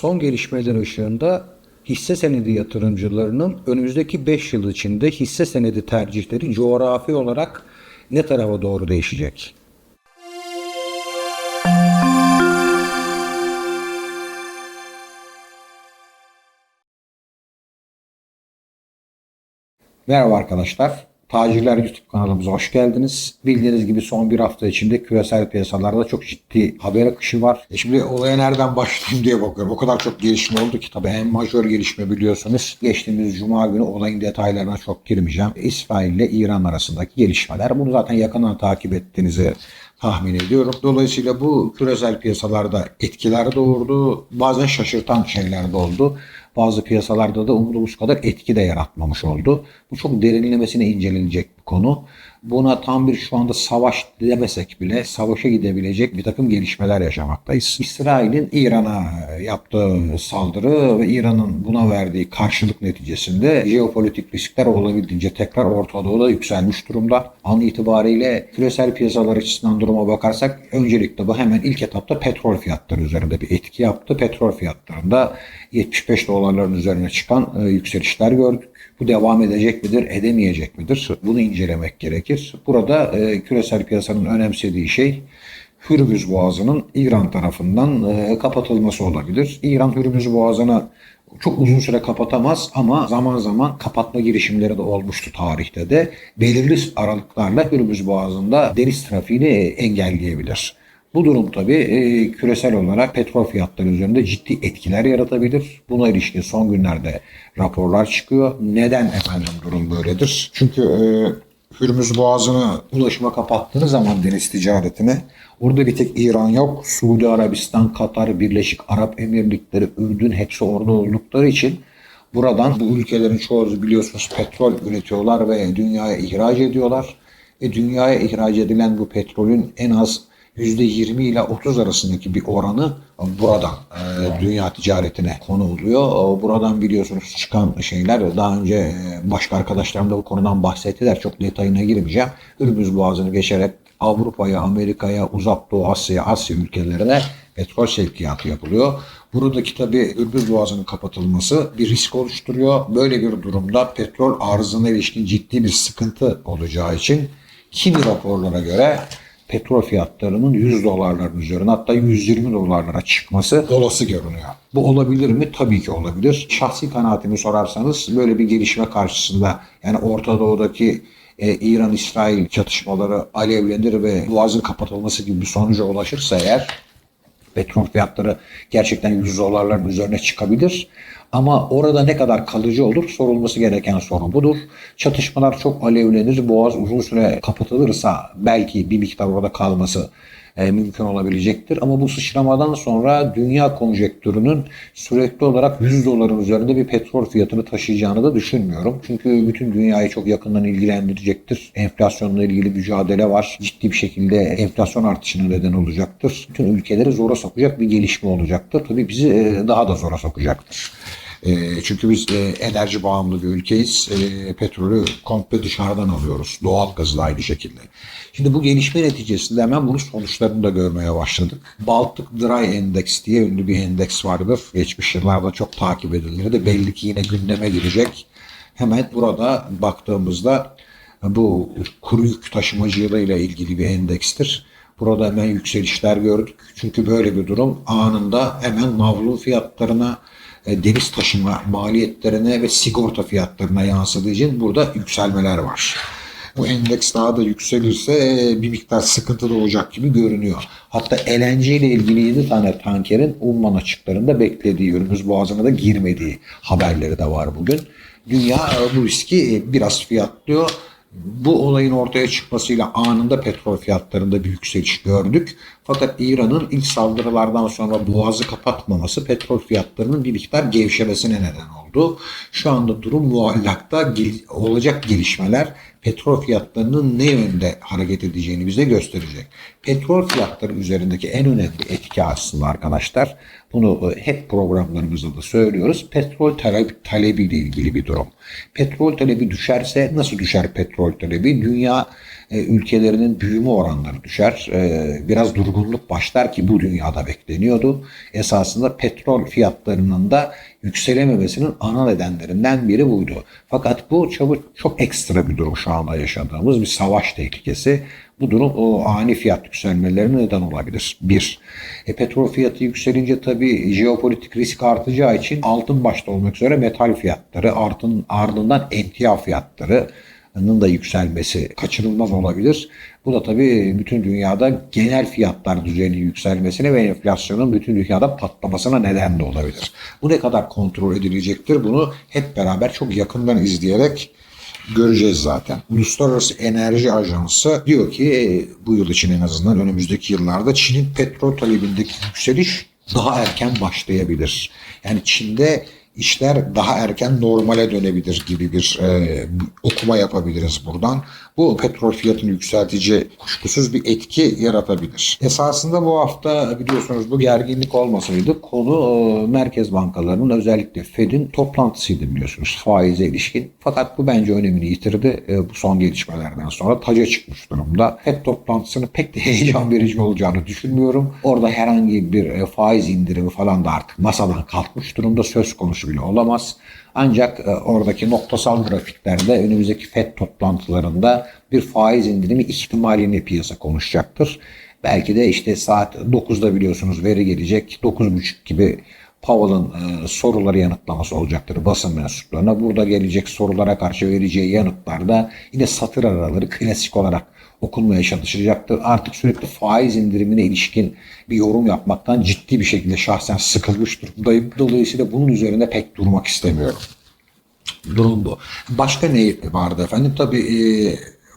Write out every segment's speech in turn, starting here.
son gelişmeler ışığında hisse senedi yatırımcılarının önümüzdeki 5 yıl içinde hisse senedi tercihleri coğrafi olarak ne tarafa doğru değişecek? Merhaba arkadaşlar. Tacirler YouTube kanalımıza hoş geldiniz. Bildiğiniz gibi son bir hafta içinde küresel piyasalarda çok ciddi haber akışı var. E şimdi olaya nereden başlayayım diye bakıyorum. O kadar çok gelişme oldu ki tabii en majör gelişme biliyorsunuz. Geçtiğimiz cuma günü olayın detaylarına çok girmeyeceğim. İsrail ile İran arasındaki gelişmeler. Bunu zaten yakından takip ettiğinizi tahmin ediyorum. Dolayısıyla bu küresel piyasalarda etkiler doğurdu. Bazen şaşırtan şeyler de oldu. Bazı piyasalarda da umduğumuz kadar etki de yaratmamış oldu. Bu çok derinlemesine incelenecek bir konu. Buna tam bir şu anda savaş demesek bile savaşa gidebilecek bir takım gelişmeler yaşamaktayız. İsrail'in İran'a yaptığı saldırı ve İran'ın buna verdiği karşılık neticesinde jeopolitik riskler olabildiğince tekrar Orta Doğu'da yükselmiş durumda. An itibariyle küresel piyasalar açısından duruma bakarsak öncelikle bu hemen ilk etapta petrol fiyatları üzerinde bir etki yaptı. Petrol fiyatlarında 75 dolarların üzerine çıkan e, yükselişler gördük. Bu devam edecek midir, edemeyecek midir? Bunu incelemek gerekir. Burada e, küresel piyasanın önemsediği şey Hürmüz Boğazı'nın İran tarafından e, kapatılması olabilir. İran Hürmüz Boğazı'nı çok uzun süre kapatamaz ama zaman zaman kapatma girişimleri de olmuştu tarihte de. Belirli aralıklarla Hürmüz Boğazı'nda deniz trafiğini engelleyebilir. Bu durum tabii e, küresel olarak petrol fiyatları üzerinde ciddi etkiler yaratabilir. Buna ilişkin son günlerde raporlar çıkıyor. Neden efendim durum böyledir? Çünkü e, Hürmüz Boğazı'nı ulaşıma kapattığınız zaman deniz ticaretine orada bir tek İran yok. Suudi Arabistan, Katar, Birleşik Arap Emirlikleri, Ürdün hepsi orada oldukları için buradan bu ülkelerin çoğu biliyorsunuz petrol üretiyorlar ve dünyaya ihraç ediyorlar. E, dünyaya ihraç edilen bu petrolün en az %20 ile 30 arasındaki bir oranı buradan e, dünya ticaretine konu oluyor. Buradan biliyorsunuz çıkan şeyler daha önce e, başka arkadaşlarım da bu konudan bahsettiler. Çok detayına girmeyeceğim. Hürmüz Boğazı'nı geçerek Avrupa'ya, Amerika'ya, Uzak Doğu Asya'ya, Asya ülkelerine petrol sevkiyatı yapılıyor. Buradaki tabi Hürmüz Boğazı'nın kapatılması bir risk oluşturuyor. Böyle bir durumda petrol arzına ilişkin ciddi bir sıkıntı olacağı için kimi raporlara göre petrol fiyatlarının 100 dolarların üzerine hatta 120 dolarlara çıkması olası görünüyor. Bu olabilir mi? Tabii ki olabilir. Şahsi kanaatimi sorarsanız böyle bir gelişme karşısında yani Orta Doğu'daki e, İran-İsrail çatışmaları alevlenir ve boğazın kapatılması gibi bir sonuca ulaşırsa eğer petrol fiyatları gerçekten 100 dolarların üzerine çıkabilir. Ama orada ne kadar kalıcı olur sorulması gereken soru budur. Çatışmalar çok alevlenir, boğaz uzun süre kapatılırsa belki bir miktar orada kalması e, mümkün olabilecektir. Ama bu sıçramadan sonra dünya konjektürünün sürekli olarak 100 doların üzerinde bir petrol fiyatını taşıyacağını da düşünmüyorum. Çünkü bütün dünyayı çok yakından ilgilendirecektir. Enflasyonla ilgili mücadele var. Ciddi bir şekilde enflasyon artışına neden olacaktır. Bütün ülkeleri zora sokacak bir gelişme olacaktır. Tabii bizi e, daha da zora sokacaktır. E, çünkü biz e, enerji bağımlı bir ülkeyiz. E, petrolü komple dışarıdan alıyoruz. Doğal gazı da aynı şekilde. Şimdi bu gelişme neticesinde hemen bunun sonuçlarını da görmeye başladık. Baltic Dry Index diye ünlü bir endeks vardır. Geçmiş yıllarda çok takip edilirdi. Belli ki yine gündeme girecek. Hemen burada baktığımızda bu kuru yük taşımacılığıyla ilgili bir endekstir. Burada hemen yükselişler gördük. Çünkü böyle bir durum anında hemen navlun fiyatlarına, e, deniz taşıma maliyetlerine ve sigorta fiyatlarına yansıdığı için burada yükselmeler var. Bu endeks daha da yükselirse e, bir miktar sıkıntı da olacak gibi görünüyor. Hatta LNG ile ilgili 7 tane tankerin Umman açıklarında beklediği, Hürmüz Boğazı'na da girmediği haberleri de var bugün. Dünya e, bu riski biraz fiyatlıyor bu olayın ortaya çıkmasıyla anında petrol fiyatlarında bir yükseliş gördük. Fakat İran'ın ilk saldırılardan sonra boğazı kapatmaması petrol fiyatlarının bir miktar gevşemesine neden oldu. Şu anda durum muallakta olacak gelişmeler petrol fiyatlarının ne yönde hareket edeceğini bize gösterecek. Petrol fiyatları üzerindeki en önemli etki aslında arkadaşlar Bunu e, hep programlarımızda da söylüyoruz. Petrol talep, talebiyle ilgili bir durum. Petrol talebi düşerse nasıl düşer petrol talebi? Dünya e, ülkelerinin büyüme oranları düşer. E, biraz durgunluk başlar ki bu dünyada bekleniyordu. Esasında petrol fiyatlarının da yükselememesinin ana nedenlerinden biri buydu. Fakat bu çabuk çok ekstra bir durum şu anda yaşadığımız bir savaş tehlikesi. Bu durum o ani fiyat yükselmelerine neden olabilir. Bir, e, petrol fiyatı yükselince tabii jeopolitik risk artacağı için altın başta olmak üzere metal fiyatları, artın, ardından emtia fiyatları, da yükselmesi kaçınılmaz olabilir. Bu da tabii bütün dünyada genel fiyatlar düzeyinin yükselmesine ve enflasyonun bütün dünyada patlamasına neden de olabilir. Bu ne kadar kontrol edilecektir? Bunu hep beraber çok yakından izleyerek göreceğiz zaten. Uluslararası Enerji Ajansı diyor ki e, bu yıl için en azından önümüzdeki yıllarda Çin'in petrol talebindeki yükseliş daha erken başlayabilir. Yani Çin'de işler daha erken normale dönebilir gibi bir e, okuma yapabiliriz buradan. Bu petrol fiyatını yükseltici kuşkusuz bir etki yaratabilir. Esasında bu hafta biliyorsunuz bu gerginlik olmasaydı konu e, merkez bankalarının özellikle Fed'in toplantısıydı biliyorsunuz faize ilişkin. Fakat bu bence önemini yitirdi. E, bu son gelişmelerden sonra taca çıkmış durumda. Fed toplantısını pek de heyecan verici olacağını düşünmüyorum. Orada herhangi bir e, faiz indirimi falan da artık masadan kalkmış durumda söz konusu bile olamaz. Ancak e, oradaki noktasal grafiklerde önümüzdeki FED toplantılarında bir faiz indirimi ihtimalini piyasa konuşacaktır. Belki de işte saat 9'da biliyorsunuz veri gelecek. 9.30 gibi Powell'ın e, soruları yanıtlaması olacaktır basın mensuplarına. Burada gelecek sorulara karşı vereceği yanıtlarda yine satır araları klasik olarak okunmaya çalışacaktır. Artık sürekli faiz indirimine ilişkin bir yorum yapmaktan ciddi bir şekilde şahsen sıkılmış durumdayım. Dolayısıyla bunun üzerine pek durmak istemiyorum. Durum bu. Başka ne vardı efendim? Tabii e,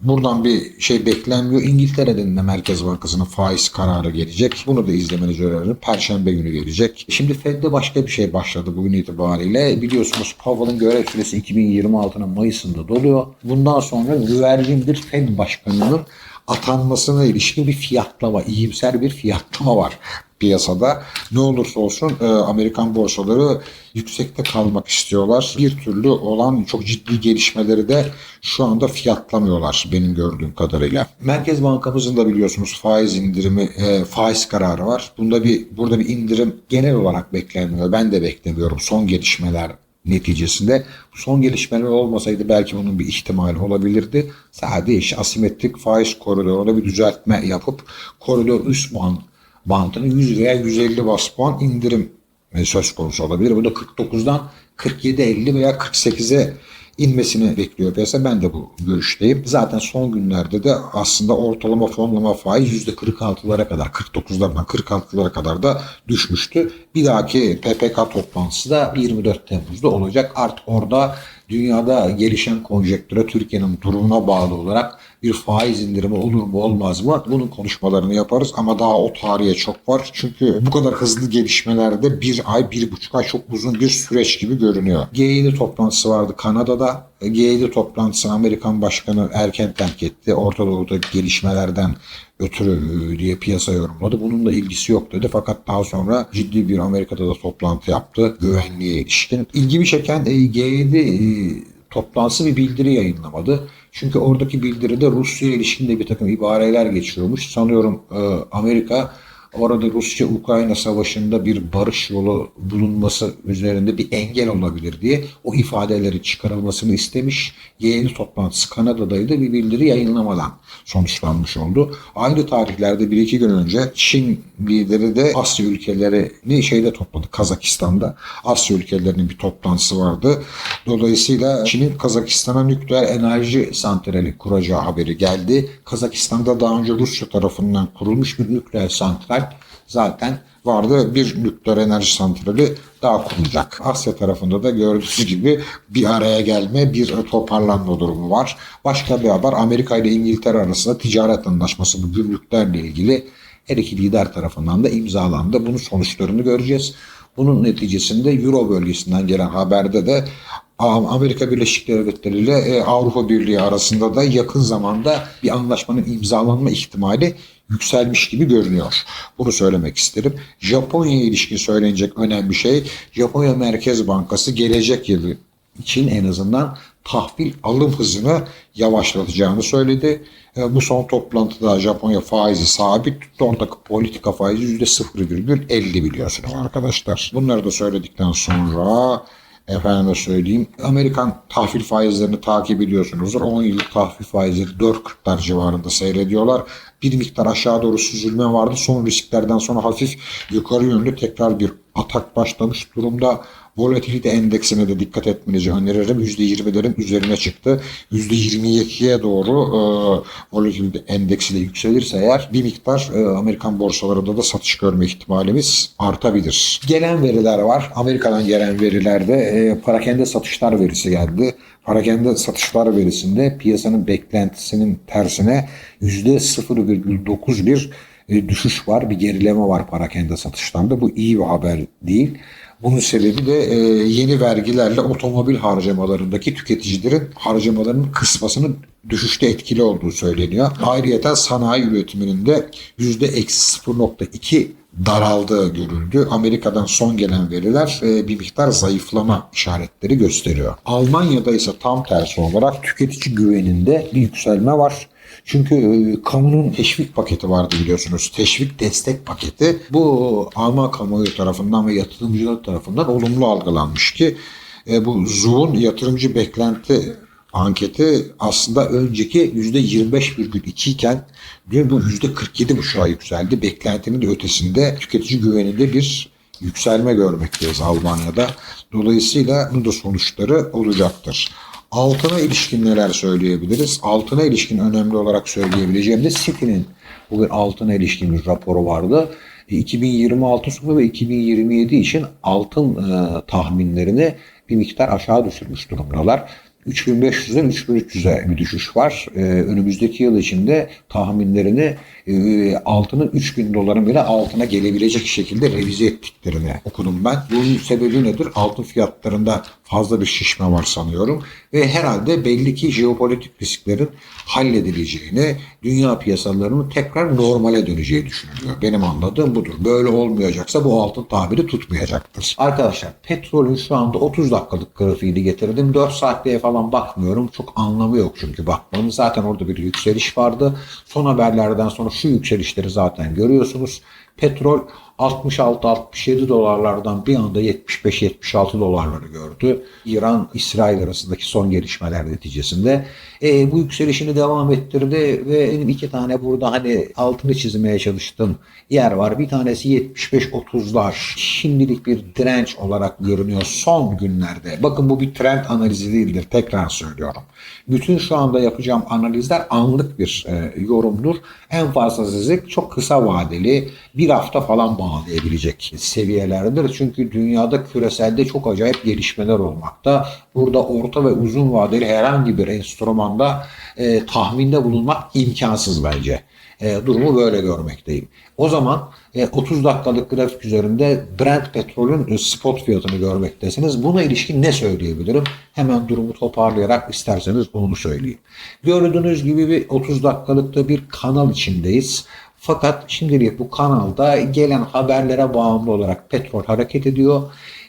Buradan bir şey beklenmiyor. İngiltere'den de Merkez Bankası'nın faiz kararı gelecek. Bunu da izlemenizi öneririm. Perşembe günü gelecek. Şimdi Fed'de başka bir şey başladı bugün itibariyle. Biliyorsunuz Powell'ın görev süresi 2026'nın Mayıs'ında doluyor. Bundan sonra güvercin bir Fed başkanının atanmasına ilişkin bir fiyatlama, iyimser bir fiyatlama var piyasada. Ne olursa olsun e, Amerikan borsaları yüksekte kalmak istiyorlar. Bir türlü olan çok ciddi gelişmeleri de şu anda fiyatlamıyorlar benim gördüğüm kadarıyla. Merkez Bankamızın da biliyorsunuz faiz indirimi, e, faiz kararı var. Bunda bir burada bir indirim genel olarak beklenmiyor. Ben de beklemiyorum son gelişmeler neticesinde son gelişmeler olmasaydı belki bunun bir ihtimali olabilirdi. Sadece asimetrik faiz koridoruna bir düzeltme yapıp koridor üst band bantını 100 veya 150 bas puan indirim söz konusu olabilir. Bu da 49'dan 47-50 veya 48'e inmesini bekliyor piyasa. Ben de bu görüşteyim. Zaten son günlerde de aslında ortalama fonlama faiz %46'lara kadar 49'lardan 46'lara kadar da düşmüştü. Bir dahaki PPK toplantısı da 24 Temmuz'da olacak. Artık orada dünyada gelişen konjektüre Türkiye'nin durumuna bağlı olarak bir faiz indirimi olur mu olmaz mı? Bunun konuşmalarını yaparız ama daha o tarihe çok var. Çünkü bu kadar hızlı gelişmelerde bir ay, bir buçuk ay çok uzun bir süreç gibi görünüyor. G7 toplantısı vardı Kanada'da. G7 toplantısı Amerikan Başkanı erken terk etti. Orta Doğu'da gelişmelerden ötürü diye piyasa yorumladı. Bununla ilgisi yok dedi. Fakat daha sonra ciddi bir Amerika'da da toplantı yaptı. Güvenliğe ilişkin. İlgimi çeken G7 e, toplantısı bir bildiri yayınlamadı. Çünkü oradaki bildiride Rusya ilişkinde bir takım ibareler geçiyormuş. Sanıyorum e, Amerika orada Rusya-Ukrayna savaşında bir barış yolu bulunması üzerinde bir engel olabilir diye o ifadeleri çıkarılmasını istemiş. G7 toplantısı Kanada'daydı bir bildiri yayınlamadan sonuçlanmış oldu. Aynı tarihlerde bir iki gün önce Çin lideri de Asya ülkelerini şeyde topladı Kazakistan'da. Asya ülkelerinin bir toplantısı vardı. Dolayısıyla Çin'in Kazakistan'a nükleer enerji santrali kuracağı haberi geldi. Kazakistan'da daha önce Rusya tarafından kurulmuş bir nükleer santral zaten vardı. Bir nükleer enerji santrali daha kurulacak. Asya tarafında da gördüğünüz gibi bir araya gelme, bir toparlanma durumu var. Başka bir haber Amerika ile İngiltere arasında ticaret anlaşması bu gümrüklerle ilgili her iki lider tarafından da imzalandı. Bunun sonuçlarını göreceğiz. Bunun neticesinde Euro bölgesinden gelen haberde de Amerika Birleşik Devletleri ile Avrupa Birliği arasında da yakın zamanda bir anlaşmanın imzalanma ihtimali yükselmiş gibi görünüyor. Bunu söylemek isterim. Japonya ilişkin söylenecek önemli şey Japonya Merkez Bankası gelecek yılı için en azından tahvil alım hızını yavaşlatacağını söyledi. E, bu son toplantıda Japonya faizi sabit tuttu. Oradaki politika faizi %0,50 biliyorsunuz arkadaşlar. Bunları da söyledikten sonra efendime söyleyeyim Amerikan tahvil faizlerini takip ediyorsunuzdur. 10 yıllık tahvil faizleri 4.40'lar civarında seyrediyorlar. Bir miktar aşağı doğru süzülme vardı. Son risklerden sonra hafif yukarı yönlü tekrar bir atak başlamış durumda. Volatilite endeksine de dikkat etmenizi öneririm. %20'lerin üzerine çıktı. %22'ye doğru e, volatilite endeksi de yükselirse eğer bir miktar e, Amerikan borsalarında da satış görme ihtimalimiz artabilir. Gelen veriler var. Amerika'dan gelen verilerde e, parakende satışlar verisi geldi. Parakende satışlar verisinde piyasanın beklentisinin tersine %0,9 bir e, düşüş var, bir gerileme var parakende satışlarında. Bu iyi bir haber değil. Bunun sebebi de e, yeni vergilerle otomobil harcamalarındaki tüketicilerin harcamalarının kısmasının düşüşte etkili olduğu söyleniyor. Ayrıca sanayi üretiminin de %-0.2 daraldığı görüldü. Amerika'dan son gelen veriler e, bir miktar zayıflama işaretleri gösteriyor. Almanya'da ise tam tersi olarak tüketici güveninde bir yükselme var. Çünkü e, kamunun teşvik paketi vardı biliyorsunuz. Teşvik destek paketi. Bu Alman kamuoyu tarafından ve yatırımcılar tarafından olumlu algılanmış ki e, bu ZU'nun yatırımcı beklenti anketi aslında önceki %25,2 iken dün bu %47,5'a yükseldi. Beklentinin de ötesinde tüketici güveninde bir yükselme görmekteyiz Almanya'da. Dolayısıyla bunun da sonuçları olacaktır. Altına ilişkin neler söyleyebiliriz? Altına ilişkin önemli olarak söyleyebileceğim de City'nin bugün altına ilişkin bir raporu vardı. 2026 sonu ve 2027 için altın e, tahminlerini bir miktar aşağı düşürmüş durumdalar. 3500'den 3300'e bir düşüş var. Ee, önümüzdeki yıl içinde tahminlerini e, altının 3000 doların bile altına gelebilecek şekilde revize ettiklerini okudum ben. Bunun sebebi nedir? Altın fiyatlarında fazla bir şişme var sanıyorum. Ve herhalde belli ki jeopolitik risklerin halledileceğini, dünya piyasalarının tekrar normale döneceği düşünülüyor. Benim anladığım budur. Böyle olmayacaksa bu altın tabiri tutmayacaktır. Arkadaşlar petrolün şu anda 30 dakikalık grafiğini getirdim. 4 saatliğe falan bakmıyorum. Çok anlamı yok çünkü bakmanın. Zaten orada bir yükseliş vardı. Son haberlerden sonra şu yükselişleri zaten görüyorsunuz. Petrol 66-67 dolarlardan bir anda 75-76 dolarları gördü. İran-İsrail arasındaki son gelişmeler neticesinde. E, bu yükselişini devam ettirdi ve benim iki tane burada hani altını çizmeye çalıştım yer var. Bir tanesi 75-30'lar. Şimdilik bir direnç olarak görünüyor son günlerde. Bakın bu bir trend analizi değildir. Tekrar söylüyorum. Bütün şu anda yapacağım analizler anlık bir e, yorumdur. En fazla sizi çok kısa vadeli bir hafta falan bağlayabilecek seviyelerdir. Çünkü dünyada küreselde çok acayip gelişmeler olmakta. Burada orta ve uzun vadeli herhangi bir enstrümanda e, tahminde bulunmak imkansız bence. E, durumu böyle görmekteyim. O zaman e, 30 dakikalık grafik üzerinde Brent petrolün spot fiyatını görmektesiniz. Buna ilişkin ne söyleyebilirim? Hemen durumu toparlayarak isterseniz onu söyleyeyim. Gördüğünüz gibi bir 30 dakikalıkta bir kanal içindeyiz. Fakat şimdilik bu kanalda gelen haberlere bağımlı olarak petrol hareket ediyor.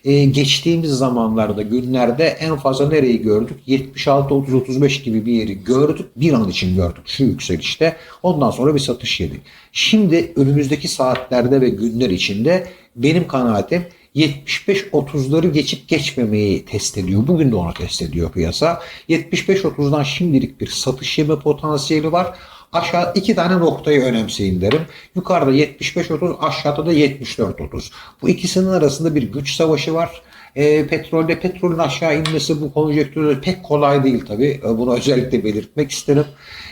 Ee, geçtiğimiz zamanlarda günlerde en fazla nereyi gördük? 76-30-35 gibi bir yeri gördük. Bir an için gördük şu yükselişte. Ondan sonra bir satış yedi. Şimdi önümüzdeki saatlerde ve günler içinde benim kanaatim 75-30'ları geçip geçmemeyi test ediyor. Bugün de onu test ediyor piyasa. 75-30'dan şimdilik bir satış yeme potansiyeli var. Aşağı iki tane noktayı önemseyin derim. Yukarıda 75-30, aşağıda da 74-30. Bu ikisinin arasında bir güç savaşı var. E, petrolde petrolün aşağı inmesi bu konjektürde pek kolay değil tabi. E, bunu özellikle belirtmek isterim.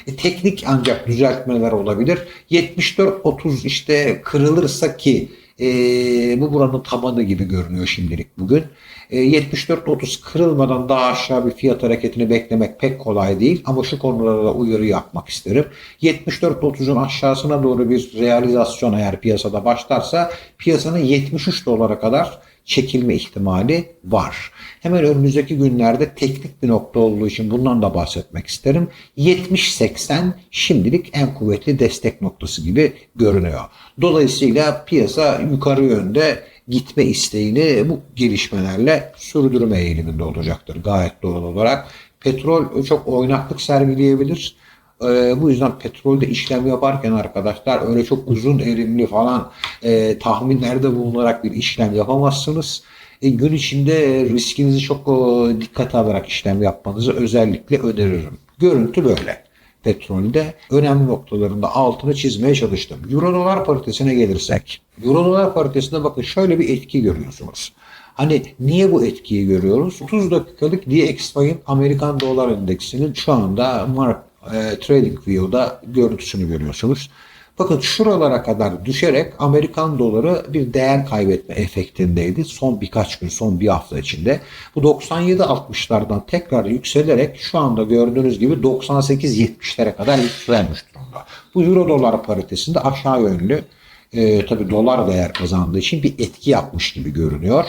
E, teknik ancak düzeltmeler olabilir. 74-30 işte kırılırsa ki e, bu buranın tabanı gibi görünüyor şimdilik bugün. E, 74-30 kırılmadan daha aşağı bir fiyat hareketini beklemek pek kolay değil. Ama şu konulara uyarı yapmak isterim. 74-30'un aşağısına doğru bir realizasyon eğer piyasada başlarsa piyasanın 73 dolara kadar çekilme ihtimali var. Hemen önümüzdeki günlerde teknik bir nokta olduğu için bundan da bahsetmek isterim. 70-80 şimdilik en kuvvetli destek noktası gibi görünüyor. Dolayısıyla piyasa yukarı yönde gitme isteğini bu gelişmelerle sürdürme eğiliminde olacaktır gayet doğal olarak. Petrol çok oynaklık sergileyebilir. Ee, bu yüzden petrolde işlem yaparken arkadaşlar öyle çok uzun erimli falan e, tahminlerde bulunarak bir işlem yapamazsınız. E, gün içinde riskinizi çok e, dikkate alarak işlem yapmanızı özellikle öneririm. Görüntü böyle. Petrolde önemli noktalarında altını çizmeye çalıştım. Euro dolar paritesine gelirsek. Euro dolar paritesinde bakın şöyle bir etki görüyorsunuz. Hani niye bu etkiyi görüyoruz? 30 dakikalık DXY'ın Amerikan dolar endeksinin şu anda mark e, Trading View'da görüntüsünü görüyorsunuz. Bakın şuralara kadar düşerek Amerikan doları bir değer kaybetme efektindeydi son birkaç gün, son bir hafta içinde. Bu 97-60'lardan tekrar yükselerek şu anda gördüğünüz gibi 98-70'lere kadar yükselmiş durumda. Bu Euro dolar paritesinde aşağı yönlü e, tabii dolar değer kazandığı için bir etki yapmış gibi görünüyor.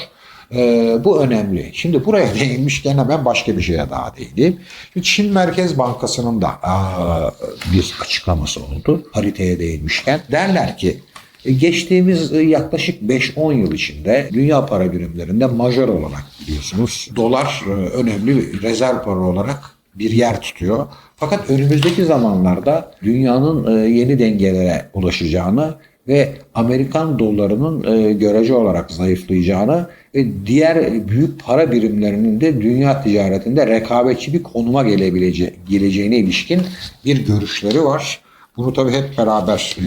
Ee, bu önemli. Şimdi buraya değinmişken hemen başka bir şeye daha değineyim. Çin Merkez Bankası'nın da aa, bir açıklaması oldu. Haritaya değinmişken. Derler ki Geçtiğimiz yaklaşık 5-10 yıl içinde dünya para birimlerinde majör olarak biliyorsunuz dolar e, önemli bir rezerv para olarak bir yer tutuyor. Fakat önümüzdeki zamanlarda dünyanın e, yeni dengelere ulaşacağını ve Amerikan dolarının e, görece olarak zayıflayacağını ve diğer büyük para birimlerinin de dünya ticaretinde rekabetçi bir konuma gelebilece geleceğine ilişkin bir görüşleri var. Bunu tabii hep beraber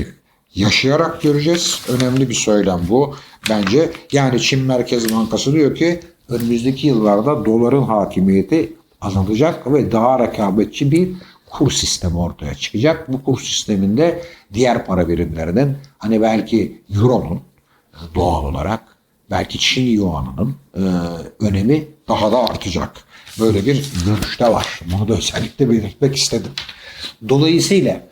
yaşayarak göreceğiz. Önemli bir söylem bu bence. Yani Çin Merkez Bankası diyor ki önümüzdeki yıllarda doların hakimiyeti azalacak ve daha rekabetçi bir kur sistemi ortaya çıkacak. Bu kur sisteminde diğer para birimlerinin hani belki Euro'nun doğal olarak belki Çin Yuan'ının e, önemi daha da artacak. Böyle bir görüşte var. Bunu da özellikle belirtmek istedim. Dolayısıyla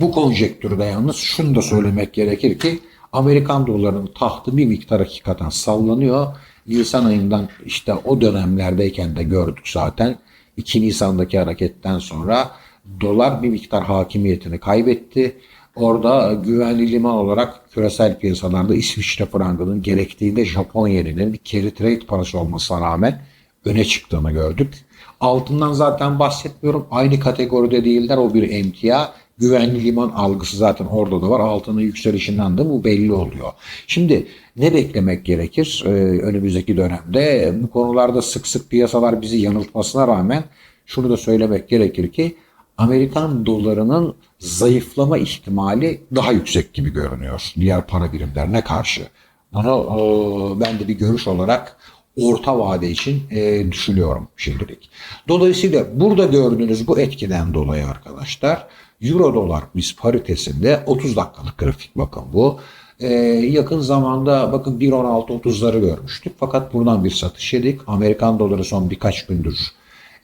bu konjektürde yalnız şunu da söylemek gerekir ki Amerikan dolarının tahtı bir miktar hakikaten sallanıyor. Nisan ayından işte o dönemlerdeyken de gördük zaten. 2 Nisan'daki hareketten sonra dolar bir miktar hakimiyetini kaybetti. Orada güvenli liman olarak küresel piyasalarda İsviçre frangının gerektiğinde Japon yeninin bir carry trade parası olmasına rağmen öne çıktığını gördük. Altından zaten bahsetmiyorum. Aynı kategoride değiller. O bir emtia. Güvenli liman algısı zaten orada da var. Altının yükselişinden de bu belli oluyor. Şimdi ne beklemek gerekir ee, önümüzdeki dönemde? Bu konularda sık sık piyasalar bizi yanıltmasına rağmen şunu da söylemek gerekir ki Amerikan dolarının zayıflama ihtimali daha yüksek gibi görünüyor diğer para birimlerine karşı. Bunu e, ben de bir görüş olarak orta vade için e, düşünüyorum şimdilik. Dolayısıyla burada gördüğünüz bu etkiden dolayı arkadaşlar Euro dolar biz paritesinde 30 dakikalık grafik bakın bu. Ee, yakın zamanda bakın 1.16-30'ları görmüştük. Fakat buradan bir satış yedik. Amerikan doları son birkaç gündür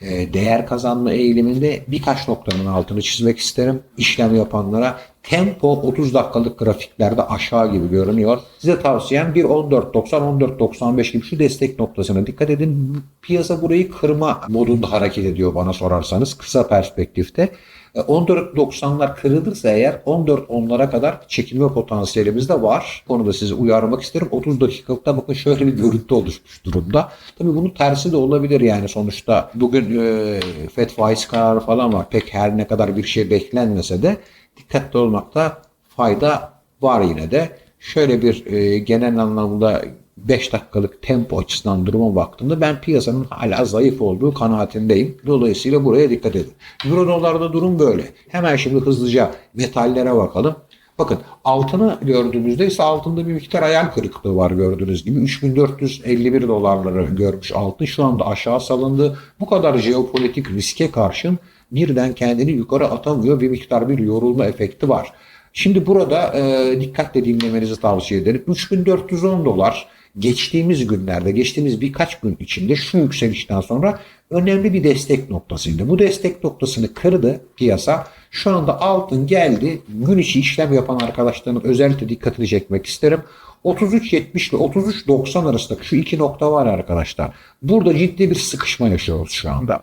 e, değer kazanma eğiliminde birkaç noktanın altını çizmek isterim. İşlem yapanlara tempo 30 dakikalık grafiklerde aşağı gibi görünüyor. Size tavsiyem 1.14.90-14.95 gibi şu destek noktasına dikkat edin. Piyasa burayı kırma modunda hareket ediyor bana sorarsanız kısa perspektifte. 14.90'lar e, kırılırsa eğer 14.10'lara kadar çekilme potansiyelimiz de var. Bunu da size uyarmak isterim. 30 dakikalıkta bakın şöyle bir görüntü oluşmuş durumda. Tabii bunun tersi de olabilir yani sonuçta bugün e, FED faiz kararı falan var. Pek her ne kadar bir şey beklenmese de dikkatli olmakta fayda var yine de. Şöyle bir e, genel anlamda 5 dakikalık tempo açısından duruma baktığımda ben piyasanın hala zayıf olduğu kanaatindeyim. Dolayısıyla buraya dikkat edin. Euro dolarda durum böyle. Hemen şimdi hızlıca metallere bakalım. Bakın altını gördüğümüzde ise altında bir miktar hayal kırıklığı var gördüğünüz gibi. 3451 dolarları görmüş altın şu anda aşağı salındı. Bu kadar jeopolitik riske karşın birden kendini yukarı atamıyor. Bir miktar bir yorulma efekti var. Şimdi burada e, dikkatle dinlemenizi tavsiye ederim. 3410 dolar geçtiğimiz günlerde, geçtiğimiz birkaç gün içinde şu yükselişten sonra önemli bir destek noktasıydı. Bu destek noktasını kırdı piyasa. Şu anda altın geldi. Gün içi işlem yapan arkadaşların özellikle dikkatini çekmek isterim. 33.70 ile 33.90 arasındaki şu iki nokta var arkadaşlar. Burada ciddi bir sıkışma yaşıyoruz şu anda.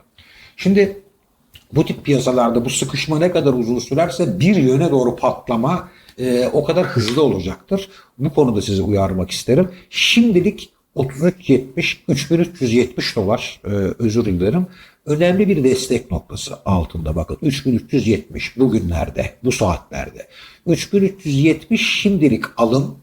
Şimdi bu tip piyasalarda bu sıkışma ne kadar uzun sürerse bir yöne doğru patlama e, o kadar hızlı olacaktır. Bu konuda sizi uyarmak isterim. Şimdilik 33.70 3370 dolar e, özür dilerim. Önemli bir destek noktası altında bakın 3370 bugünlerde bu saatlerde 3370 şimdilik alım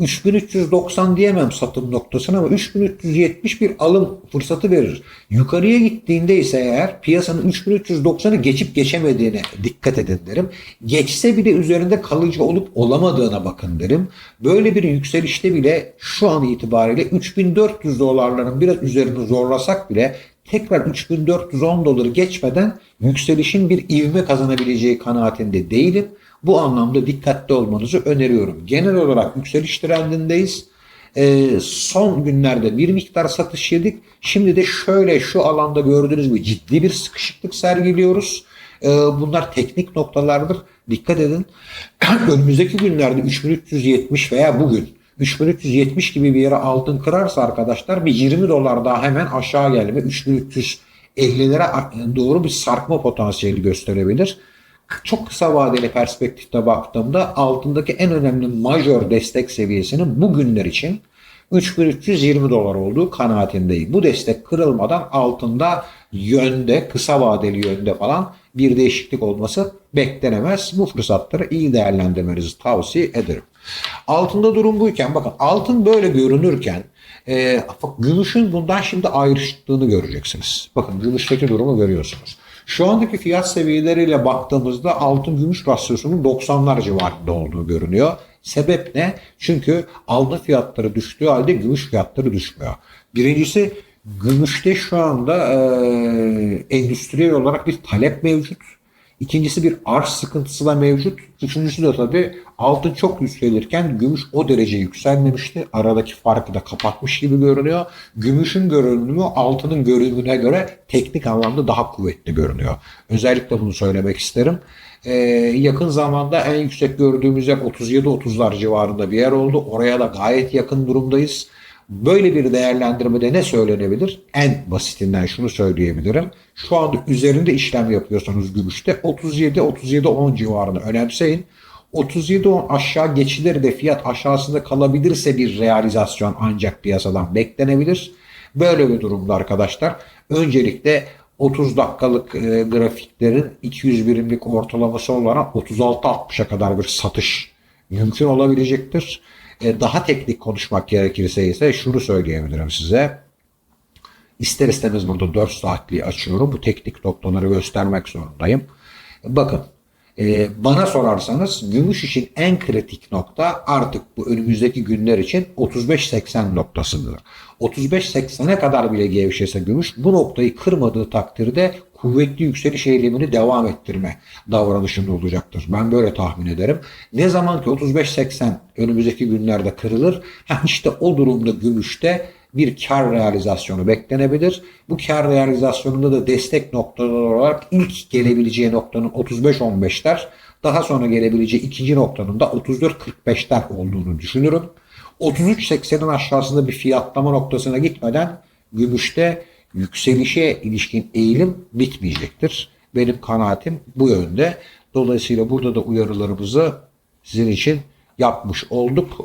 3390 diyemem satım noktasına ama 3370 bir alım fırsatı verir. Yukarıya gittiğinde ise eğer piyasanın 3390'ı geçip geçemediğine dikkat edin derim. Geçse bile üzerinde kalıcı olup olamadığına bakın derim. Böyle bir yükselişte bile şu an itibariyle 3400 dolarların biraz üzerini zorlasak bile tekrar 3410 doları geçmeden yükselişin bir ivme kazanabileceği kanaatinde değilim. Bu anlamda dikkatli olmanızı öneriyorum. Genel olarak yükseliş trendindeyiz. Ee, son günlerde bir miktar satış yedik. Şimdi de şöyle şu alanda gördüğünüz gibi ciddi bir sıkışıklık sergiliyoruz. Ee, bunlar teknik noktalardır. Dikkat edin. Önümüzdeki günlerde 3370 veya bugün 3370 gibi bir yere altın kırarsa arkadaşlar bir 20 dolar daha hemen aşağı gelme 3350'lere doğru bir sarkma potansiyeli gösterebilir çok kısa vadeli perspektifte baktığımda altındaki en önemli majör destek seviyesinin bugünler için 3320 dolar olduğu kanaatindeyim. Bu destek kırılmadan altında yönde, kısa vadeli yönde falan bir değişiklik olması beklenemez. Bu fırsatları iyi değerlendirmenizi tavsiye ederim. Altında durum buyken bakın altın böyle görünürken e, gümüşün bundan şimdi ayrıştığını göreceksiniz. Bakın gümüşteki durumu görüyorsunuz. Şu andaki fiyat seviyeleriyle baktığımızda altın gümüş rasyosunun 90'lar civarında olduğu görünüyor. Sebep ne? Çünkü altın fiyatları düştüğü halde gümüş fiyatları düşmüyor. Birincisi gümüşte şu anda e, endüstriyel olarak bir talep mevcut. İkincisi bir arz sıkıntısı da mevcut. Üçüncüsü de tabii altın çok yükselirken gümüş o derece yükselmemişti. Aradaki farkı da kapatmış gibi görünüyor. Gümüşün görünümü altının görünümüne göre teknik anlamda daha kuvvetli görünüyor. Özellikle bunu söylemek isterim. Ee, yakın zamanda en yüksek gördüğümüz yer 37-30'lar civarında bir yer oldu. Oraya da gayet yakın durumdayız. Böyle bir değerlendirmede ne söylenebilir? En basitinden şunu söyleyebilirim. Şu anda üzerinde işlem yapıyorsanız gümüşte 37-37-10 civarını önemseyin. 37-10 aşağı geçilir de fiyat aşağısında kalabilirse bir realizasyon ancak piyasadan beklenebilir. Böyle bir durumda arkadaşlar öncelikle 30 dakikalık e, grafiklerin 200 birimlik ortalaması olarak 36-60'a kadar bir satış mümkün olabilecektir. E, daha teknik konuşmak gerekirse ise şunu söyleyebilirim size. İster istemez burada 4 saatliği açıyorum. Bu teknik noktaları göstermek zorundayım. Bakın e, bana sorarsanız gümüş için en kritik nokta artık bu önümüzdeki günler için 35-80 noktasıdır. 35-80'e kadar bile gevşese gümüş bu noktayı kırmadığı takdirde kuvvetli yükseliş eylemini devam ettirme davranışında olacaktır. Ben böyle tahmin ederim. Ne zaman ki 35-80 önümüzdeki günlerde kırılır, işte o durumda gümüşte bir kar realizasyonu beklenebilir. Bu kar realizasyonunda da destek noktaları olarak ilk gelebileceği noktanın 35-15'ler, daha sonra gelebileceği ikinci noktanın da 34-45'ler olduğunu düşünürüm. 33.80'in aşağısında bir fiyatlama noktasına gitmeden gümüşte yükselişe ilişkin eğilim bitmeyecektir. Benim kanaatim bu yönde. Dolayısıyla burada da uyarılarımızı sizin için yapmış olduk.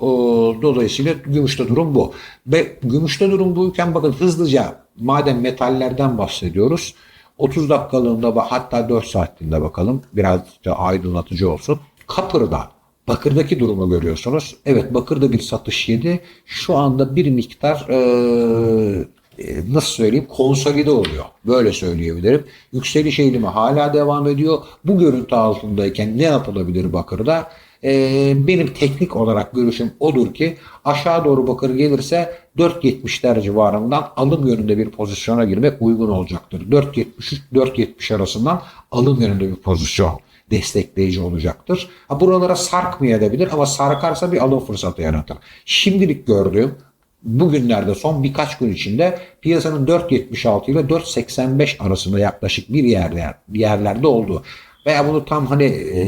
Dolayısıyla gümüşte durum bu. Ve gümüşte durum buyken bakın hızlıca madem metallerden bahsediyoruz. 30 dakikalığında hatta 4 saatliğinde bakalım. Biraz da aydınlatıcı olsun. Kapır'da Bakır'daki durumu görüyorsunuz. Evet Bakır'da bir satış yedi. Şu anda bir miktar ee, nasıl söyleyeyim konsolide oluyor. Böyle söyleyebilirim. Yükseliş eğilimi hala devam ediyor. Bu görüntü altındayken ne yapılabilir Bakır'da? Ee, benim teknik olarak görüşüm odur ki aşağı doğru bakır gelirse 4.70'ler civarından alım yönünde bir pozisyona girmek uygun olacaktır. 4.73-4.70 arasından alım yönünde bir pozisyon destekleyici olacaktır. Ha, buralara sarkmayabilir ama sarkarsa bir alım fırsatı yaratır. Şimdilik gördüğüm bugünlerde son birkaç gün içinde piyasanın 4.76 ile 4.85 arasında yaklaşık bir yerde yerlerde olduğu. veya bunu tam hani e,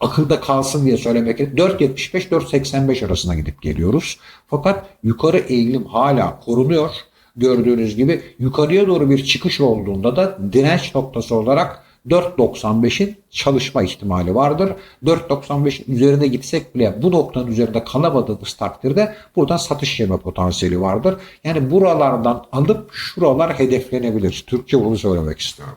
akılda kalsın diye söylemek gerekir. 4.75-4.85 arasına gidip geliyoruz. Fakat yukarı eğilim hala korunuyor. Gördüğünüz gibi yukarıya doğru bir çıkış olduğunda da direnç noktası olarak 4.95'in çalışma ihtimali vardır. 4.95'in üzerine gitsek bile bu noktanın üzerinde kalamadığımız takdirde buradan satış yeme potansiyeli vardır. Yani buralardan alıp şuralar hedeflenebilir. Türkçe bunu söylemek istiyorum.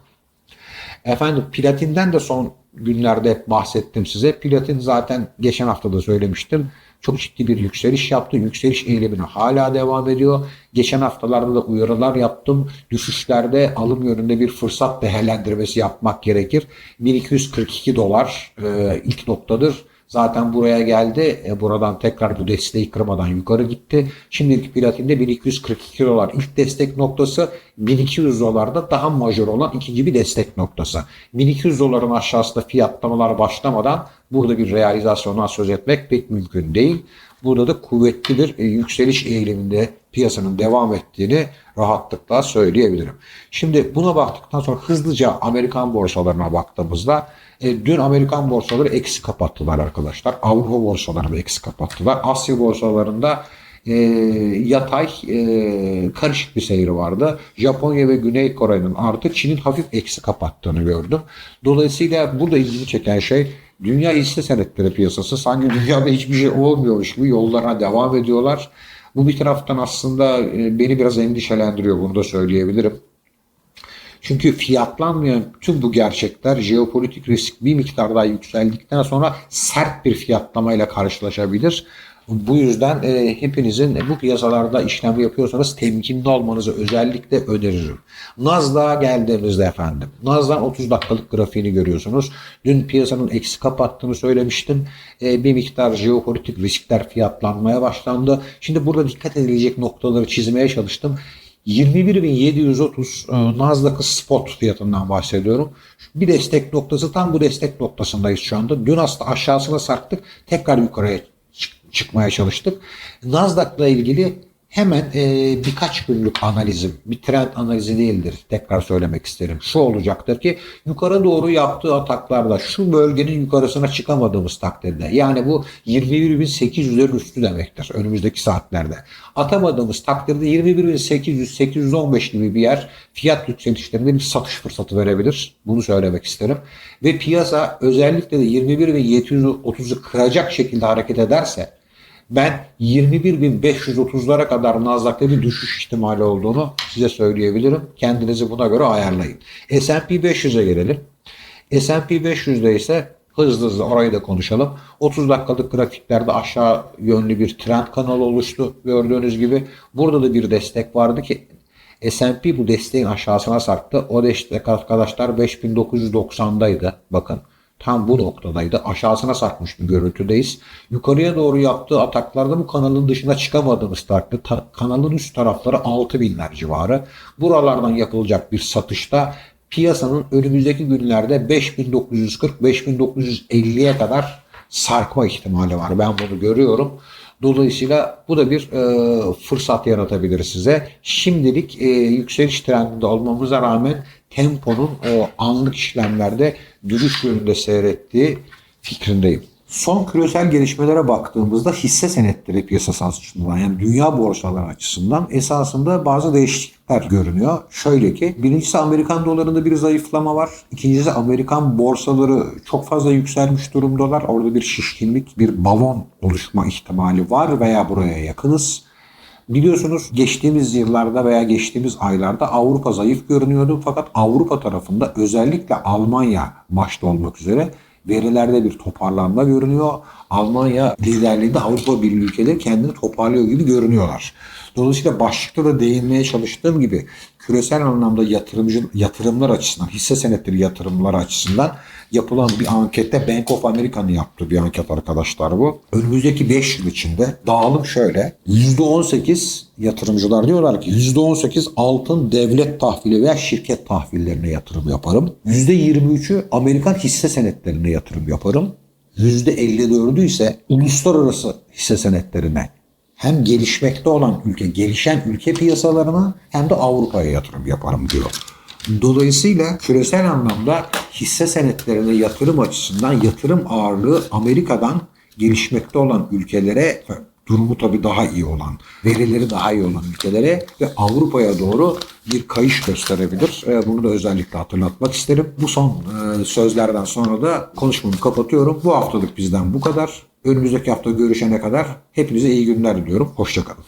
Efendim platinden de son günlerde hep bahsettim size. Platin zaten geçen hafta da söylemiştim. Çok ciddi bir yükseliş yaptı. Yükseliş eğilimine hala devam ediyor. Geçen haftalarda da uyarılar yaptım. Düşüşlerde alım yönünde bir fırsat değerlendirmesi yapmak gerekir. 1242 dolar e, ilk noktadır. Zaten buraya geldi. E, buradan tekrar bu desteği kırmadan yukarı gitti. Şimdilik platinde 1242 dolar. İlk destek noktası 1200 dolarda daha majör olan ikinci bir destek noktası. 1200 doların aşağısında fiyatlamalar başlamadan burada bir realizasyondan söz etmek pek mümkün değil. Burada da kuvvetli bir e, yükseliş eğiliminde piyasanın devam ettiğini rahatlıkla söyleyebilirim. Şimdi buna baktıktan sonra hızlıca Amerikan borsalarına baktığımızda e, dün Amerikan borsaları eksi kapattılar arkadaşlar. Avrupa borsaları da eksi kapattılar. Asya borsalarında e, yatay e, karışık bir seyri vardı. Japonya ve Güney Kore'nin artı Çin'in hafif eksi kapattığını gördüm. Dolayısıyla burada ilgimi çeken şey dünya hisse senetleri piyasası sanki dünyada hiçbir şey olmuyormuş gibi yollarına devam ediyorlar. Bu bir taraftan aslında e, beni biraz endişelendiriyor bunu da söyleyebilirim. Çünkü fiyatlanmayan tüm bu gerçekler jeopolitik risk bir miktar daha yükseldikten sonra sert bir fiyatlamayla karşılaşabilir. Bu yüzden e, hepinizin bu piyasalarda işlem yapıyorsanız temkinli olmanızı özellikle öneririm. Nasdaq'a geldiğimizde efendim. Nasdaq'ın 30 dakikalık grafiğini görüyorsunuz. Dün piyasanın eksi kapattığını söylemiştim. E, bir miktar jeopolitik riskler fiyatlanmaya başlandı. Şimdi burada dikkat edilecek noktaları çizmeye çalıştım. 21.730 e, Nasdaq'ı spot fiyatından bahsediyorum. Bir destek noktası tam bu destek noktasındayız şu anda. Dün aslında aşağısına sarktık. Tekrar yukarıya çıkmaya çalıştık. Nasdaq'la ilgili hemen e, birkaç günlük analizim, bir trend analizi değildir. Tekrar söylemek isterim. Şu olacaktır ki yukarı doğru yaptığı ataklarda şu bölgenin yukarısına çıkamadığımız takdirde yani bu 21.800'lerin üstü demektir önümüzdeki saatlerde. Atamadığımız takdirde 21.800-815 gibi bir yer fiyat yükselişlerinde bir satış fırsatı verebilir. Bunu söylemek isterim. Ve piyasa özellikle de 21.730'u kıracak şekilde hareket ederse ben 21.530'lara kadar Nasdaq'ta bir düşüş ihtimali olduğunu size söyleyebilirim. Kendinizi buna göre ayarlayın. S&P 500'e gelelim. S&P 500'de ise hızlı hızlı orayı da konuşalım. 30 dakikalık grafiklerde aşağı yönlü bir trend kanalı oluştu. Gördüğünüz gibi burada da bir destek vardı ki S&P bu desteğin aşağısına sarktı. O destek arkadaşlar 5990'daydı. Bakın tam bu noktadaydı. Aşağısına sarkmış bir görüntüdeyiz. Yukarıya doğru yaptığı ataklarda bu kanalın dışına çıkamadığımız takdirde ta, kanalın üst tarafları 6000'ler civarı. Buralardan yapılacak bir satışta piyasanın önümüzdeki günlerde 5940-5950'ye kadar sarkma ihtimali var. Ben bunu görüyorum. Dolayısıyla bu da bir e, fırsat yaratabilir size. Şimdilik e, yükseliş trendinde olmamıza rağmen temponun o anlık işlemlerde düşüş yönünde seyrettiği fikrindeyim. Son küresel gelişmelere baktığımızda hisse senetleri piyasası açısından yani dünya borsaları açısından esasında bazı değişiklikler görünüyor. Şöyle ki birincisi Amerikan dolarında bir zayıflama var. İkincisi Amerikan borsaları çok fazla yükselmiş durumdalar. Orada bir şişkinlik, bir balon oluşma ihtimali var veya buraya yakınız. Biliyorsunuz geçtiğimiz yıllarda veya geçtiğimiz aylarda Avrupa zayıf görünüyordu. Fakat Avrupa tarafında özellikle Almanya başta olmak üzere verilerde bir toparlanma görünüyor. Almanya liderliğinde Avrupa Birliği ülkeleri kendini toparlıyor gibi görünüyorlar. Dolayısıyla başlıkta da değinmeye çalıştığım gibi küresel anlamda yatırımcı yatırımlar açısından, hisse senetleri yatırımları açısından yapılan bir ankette Bank of America'nın yaptığı bir anket arkadaşlar bu. Önümüzdeki 5 yıl içinde dağılım şöyle. %18 yatırımcılar diyorlar ki %18 altın devlet tahvili veya şirket tahvillerine yatırım yaparım. %23'ü Amerikan hisse senetlerine yatırım yaparım. %54'ü ise uluslararası hisse senetlerine hem gelişmekte olan ülke, gelişen ülke piyasalarına hem de Avrupa'ya yatırım yaparım diyor. Dolayısıyla küresel anlamda hisse senetlerine yatırım açısından yatırım ağırlığı Amerika'dan gelişmekte olan ülkelere durumu tabii daha iyi olan, verileri daha iyi olan ülkelere ve Avrupa'ya doğru bir kayış gösterebilir. E, Bunu da özellikle hatırlatmak isterim. Bu son e, sözlerden sonra da konuşmamı kapatıyorum. Bu haftalık bizden bu kadar. Önümüzdeki hafta görüşene kadar hepinize iyi günler diliyorum. Hoşçakalın.